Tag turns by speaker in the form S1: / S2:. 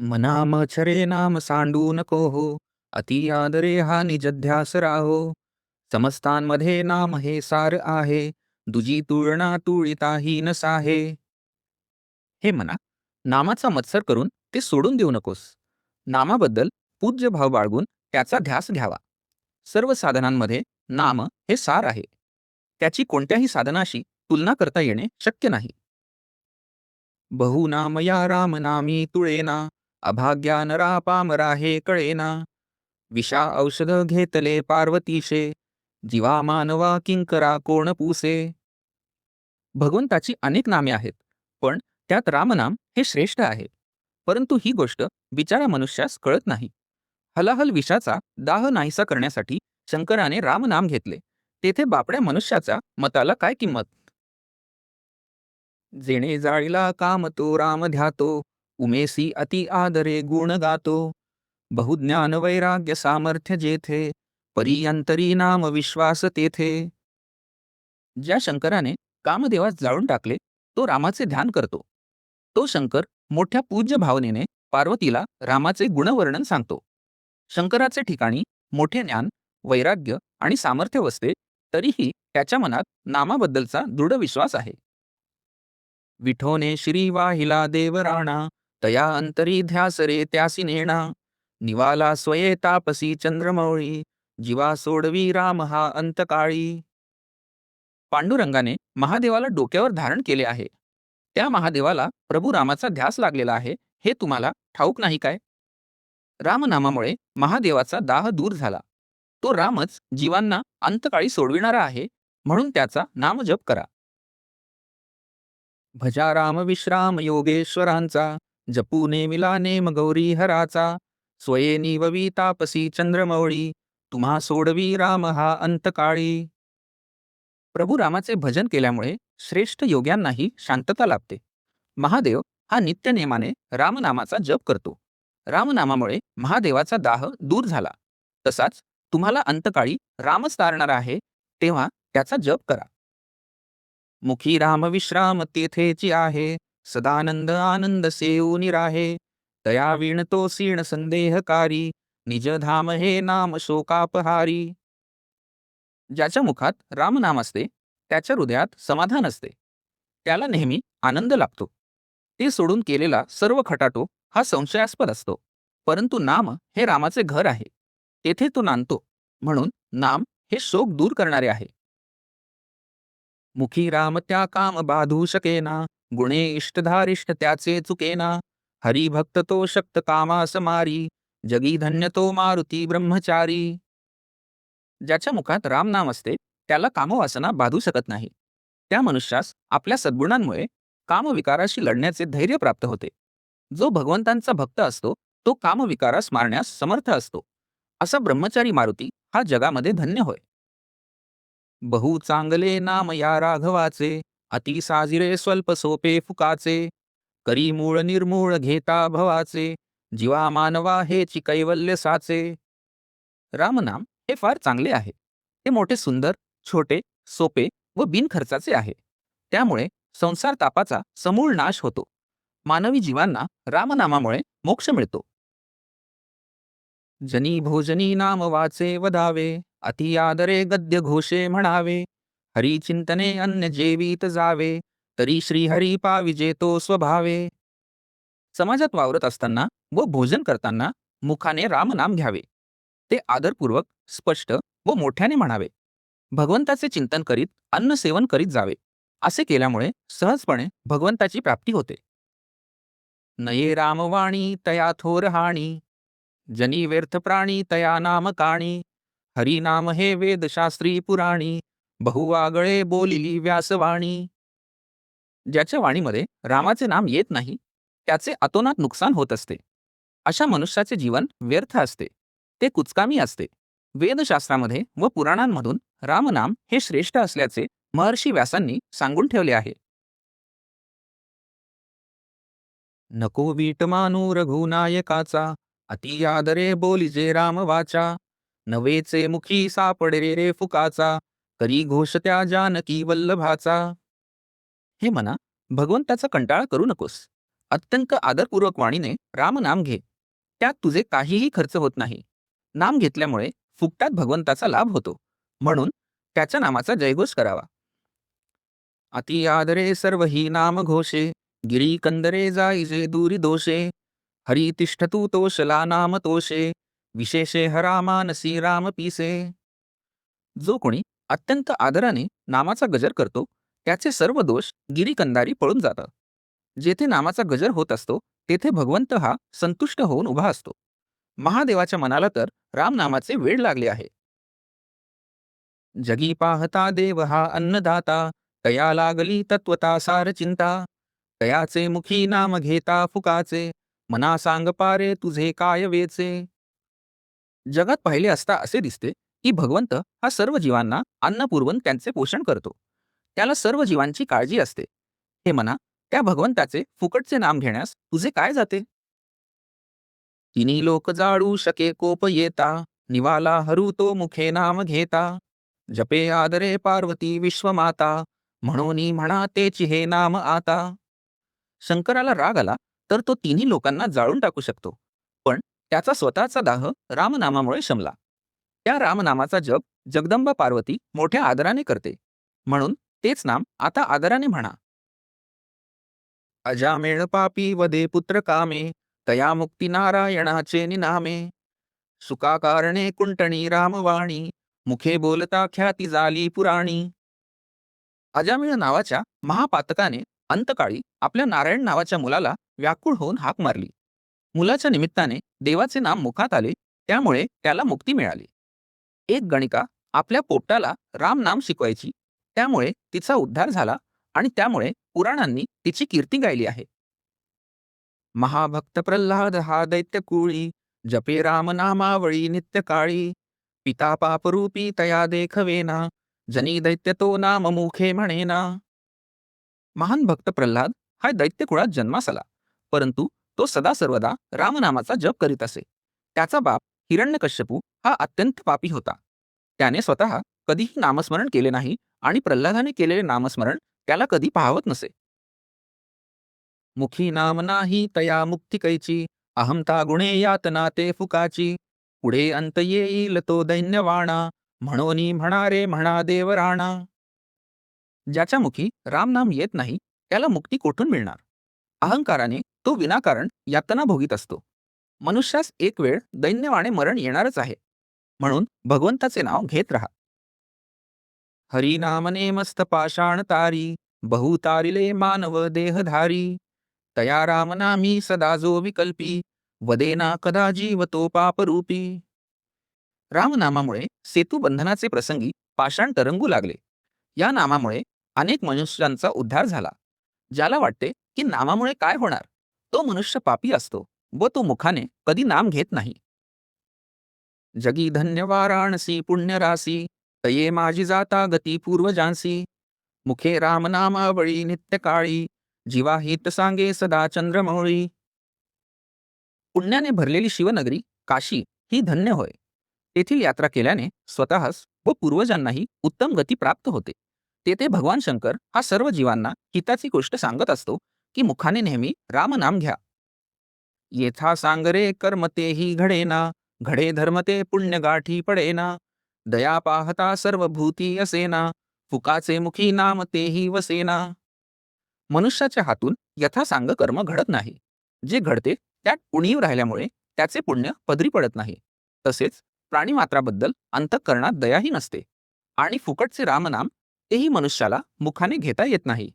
S1: मना मच्छरे नाम सांडू नको हो अति आदरे हा निजध्यास राहो समस्तांमध्ये नाम हे सार आहे दुजी तुळणा तुळिताही नसाहे। हे म्हणा नामाचा मत्सर करून ते सोडून देऊ नकोस। नामाबद्दल पूज्य भाव बाळगून त्याचा ध्यास घ्यावा। सर्व साधनांमध्ये नाम हे सार आहे। त्याची कोणत्याही साधनाशी तुलना करता येणे शक्य नाही। बहुनाम या राम नामी तुळेना। अभाग्या नरा पामरा हे कळेना. विषा औषध घेतले पार्वतीशे जीवा मानवा किंकरा कोण पुसे. भगवंताची अनेक नामे आहेत पण त्यात रामनाम हे श्रेष्ठ आहे. परंतु ही गोष्ट बिचारा मनुष्यास कळत नाही. हलाहल विषाचा दाह नाहीसा करण्यासाठी शंकराने रामनाम घेतले. तेथे बापड्या मनुष्याचा मताला काय किंमत? जेणे जाळीला काम तो राम ध्यातो. उमेसी अति आदरे गुण गातो बहुज्ञान वैराग्य सामर्थ्य जेथे परियंतरी नाम विश्वास तेथे। ज्या शंकराने कामदेवास जाळून टाकले तो रामाचे ध्यान करतो। तो शंकर मोठ्या पूज्य भावनेने पार्वतीला रामाचे गुणवर्णन सांगतो। शंकराचे ठिकाणी मोठे ज्ञान वैराग्य आणि सामर्थ्य वसते तरीही त्याच्या मनात नामाबद्दलचा दृढ विश्वास आहे। विठोने श्री वाहिला देवराणा तया अंतरी ध्यास रे त्यासी नेणा निवाला स्वये तापसी चंद्रमौळी जीवा सोडवी राम हा अंतकाळी. पांडुरंगाने महादेवाला डोक्यावर धारण केले आहे. त्या महादेवाला प्रभू रामाचा ध्यास लागलेला आहे हे तुम्हाला ठाऊक नाही काय? रामनामामुळे महादेवाचा दाह दूर झाला. तो रामच जीवांना अंतकाळी सोडविणारा आहे म्हणून त्याचा नामजप करा. भजा राम विश्राम योगेश्वरांचा जपूने मिलाने मगौरी हराचा स्वये निववी तापसी चंद्रमौळी तुम्हा सोडवी राम हा अंतकाळी. प्रभू रामाचे भजन केल्यामुळे श्रेष्ठ योग्यांनाही शांतता लाभते. महादेव हा नित्य नेमाने रामनामाचा जप करतो. रामनामामुळे महादेवाचा दाह दूर झाला. तसाच तुम्हाला अंतकाळी रामच तारणार आहे तेव्हा त्याचा जप करा. मुखी राम विश्राम तेथेची आहे. सदानंद आनंद सेऊनी राहे तया विणतो सीण संदेहकारी निज धाम हे नाम शोकापहारी. ज्याच्या मुखात रामनाम असते त्याच्या हृदयात समाधान असते. त्याला नेहमी आनंद लाभतो ते सोडून केलेला सर्व खटाटो हा संशयास्पद असतो. परंतु नाम हे रामाचे घर आहे. तेथे तो नांदतो. म्हणून नाम हे शोक दूर करणारे आहे. मुखी राम त्या काम बाधू शकेना गुणे इष्टधारिष्ट त्याचे चुकेना. हरिभक्त तो शक्त कामा मारी जगी धन्य तो मारुती ब्रह्मचारी. ज्याच्या मुखात रामनाम असते त्याला कामवासना बाधू शकत नाही. त्या मनुष्यास आपल्या सद्गुणांमुळे कामविकाराशी लढण्याचे धैर्य प्राप्त होते. जो भगवंतांचा भक्त असतो तो कामविकारास मारण्यास समर्थ असतो. असा ब्रह्मचारी मारुती हा जगामध्ये धन्य होय. बहु चांगले नाम या राघवाचे. अति साजिरे स्वल्प सोपे फुकाचे करी मूळ निर्मूळ घेता भवाचे जीवा मानवा हेची कैवल्य साचे. रामनाम हे फार चांगले आहे. ते मोठे सुंदर छोटे सोपे व बिनखर्चाचे आहे. त्यामुळे संसार तापाचा समूळ नाश होतो. मानवी जीवांना रामनामामुळे मोक्ष मिळतो. जनी भोजनी नाम वाचे वधावे अति आदरे गद्य घोषे म्हणावे. हरी चिंतने अन्य जेवीत जावे तरी श्रीहरी पाविजे तो स्वभावे। समाजात वावरत असताना व भोजन करताना मुखाने रामनाम घ्यावे. ते आदरपूर्वक स्पष्ट व मोठ्याने म्हणावे. भगवंताचे चिंतन करीत अन्न सेवन करीत जावे. असे केल्यामुळे सहजपणे भगवंताची प्राप्ती होते. नये रामवाणी तया थोर हाणी. जनी व्यर्थ प्राणी तया नाम काणी. हरिनाम हे वेदशास्त्री पुराणी. बहुवागळे बोलिली व्यासवाणी. ज्याच्या वाणीमध्ये रामाचे नाम येत नाही त्याचे अतोनात नुकसान होत असते. अशा मनुष्याचे जीवन व्यर्थ असते. ते कुचकामी असते. वेदशास्त्रामध्ये व पुराणांमधून रामनाम हे श्रेष्ठ असल्याचे महर्षी व्यासांनी सांगून ठेवले आहे. नको वीट मानू रघुनायकाचा अति आदरे बोलिजे राम वाचा. नवेचे मुखी सापडे रे फुकाचा. करी घोष त्या जानकी वल्लभाचा. हे म्हणा भगवंताचा कंटाळा करू नकोस. अत्यंत आदरपूर्वक वाणीने राम नाम घे. त्यात तुझे काहीही खर्च होत नाही. नाम घेतल्यामुळे फुकटात भगवंताचा लाभ होतो. म्हणून त्याच्या नामाचा जयघोष करावा. अति आदरे सर्व ही नाम घोषे. गिरी कंदरे जाईजे दूरी दोषे. हरी तिष्ठतू तोषला नाम तोषे. विशेषे हरा मानसी राम पीसे. जो कोणी अत्यंत आदराने नामाचा गजर करतो त्याचे सर्व दोष गिरीकंदारी पळून जातात. जेथे नामाचा गजर होत असतो तेथे भगवंत हा संतुष्ट होऊन उभा असतो. महादेवाच्या मनाला तर रामनामाचे वेळ लागले आहे. जगी पाहता देव हा अन्नदाता तया लागली तत्वता सार चिंता. तयाचे मुखी नाम घेता फुकाचे मना सांग पारे तुझे काय वेचे. जगात पाहिले असता असे दिसते की भगवंत हा सर्व जीवांना अन्न पुरवून त्यांचे पोषण करतो. त्याला सर्व जीवांची काळजी असते. हे म्हणा त्या भगवंताचे फुकटचे नाम घेण्यास तुझे काय जाते? तिन्ही लोक जाळू शके कोप येता निवाला हरू तो मुखे नाम घेता. जपे आदरे पार्वती विश्वमाता म्हणून म्हणा तेची हे नाम आता. शंकराला राग आला तर तो तिन्ही लोकांना जाळून टाकू शकतो. पण त्याचा स्वतःचा दाह रामनामामुळे शमला. त्या रामनामाचा जप जगदंबा पार्वती मोठ्या आदराने करते. म्हणून तेच नाम आता आदराने म्हणा. अजामेळ पापी वदे पुत्र कामे तया मुक्ती नारायणाचे निनामे. सुका कारणे कुंटणी रामवाणी मुखे बोलता ख्याती झाली पुराणी. अजामिळ नावाच्या महापातकाने अंतकाळी आपल्या नारायण नावाच्या मुलाला व्याकुळ होऊन हाक मारली. मुलाच्या निमित्ताने देवाचे नाम मुखात आले त्यामुळे त्याला मुक्ती मिळाली. एक गणिका आपल्या पोपटाला राम नाम शिकवायची. त्यामुळे तिचा उद्धार झाला आणि त्यामुळे पुराणांनी तिची कीर्ती गायली आहे. महाभक्त प्रल्हाद हा दैत्य कुळी जपे राम नामावळी नित्य काळी पिता पापरूपी तया देखवेना जनी दैत्य तो नाम मुखे म्हणेना. महान भक्त प्रल्हाद हा दैत्य कुळात जन्मास आला परंतु तो सदा सर्वदा रामनामाचा जप करीत असे. त्याचा बाप हिरण्यकश्यपू हा अत्यंत पापी होता. त्याने स्वतः कधीही नामस्मरण केले नाही आणि प्रल्हादाने केलेले नामस्मरण त्याला कधी पाहवत नसे. मुखी नाम नाही तया मुक्ती कैची अहमता गुणे यातना ते फुकाची. पुढे अंत येईल तो दैन्यवाणा म्हणोनी म्हणारे म्हणा देवराणा. ज्याच्या मुखी रामनाम येत नाही त्याला मुक्ती कोठून मिळणार? अहंकाराने तो विनाकारण यातना भोगीत असतो. मनुष्यास एक वेळ दैन्यवाणे मरण येणारच आहे. म्हणून भगवंताचे नाव घेत राहा. हरिनामने मस्त पाषाण तारी बहुतारिले मानव देहधारी. तया रामनामी सदा जो विकल्पी वदेना कदा जीवतो पापरूपी रामनामामुळे सेतू बंधनाचे प्रसंगी पाषाण तरंगू लागले. या नामामुळे अनेक मनुष्यांचा उद्धार झाला. ज्याला वाटते की नामामुळे काय होणार? तो मनुष्य पापी असतो. व तो मुखाने कधी नाम घेत नाही. जगी धन्य वाराणसी पुण्यरासी तये माझी जाता गती पूर्वजांसी मुखे रामनामावळी नित्यकाळी जीवा हित सांगे सदा चंद्रमौळी. पुण्याने भरलेली शिवनगरी काशी ही धन्य होय. तेथील यात्रा केल्याने स्वतःस व पूर्वजांनाही उत्तम गती प्राप्त होते. तेथे भगवान शंकर हा सर्व जीवांना हिताची गोष्ट सांगत असतो की मुखाने नेहमी रामनाम घ्या. येथा सांगरे कर्म तेही घडेना घडे धर्मते पुण्य गाठी पडेना दया पाहता सर्व भूती असेना फुकाचे मुखी नाम तेही वसेना. मनुष्याच्या हातून यथासांग कर्म घडत नाही. जे घडते त्यात उणीव राहिल्यामुळे त्याचे पुण्य पदरी पडत नाही. तसेच प्राणीमात्राबद्दल अंतःकरणात दयाही नसते. आणि फुकटचे रामनाम तेही मनुष्याला मुखाने घेता येत नाही.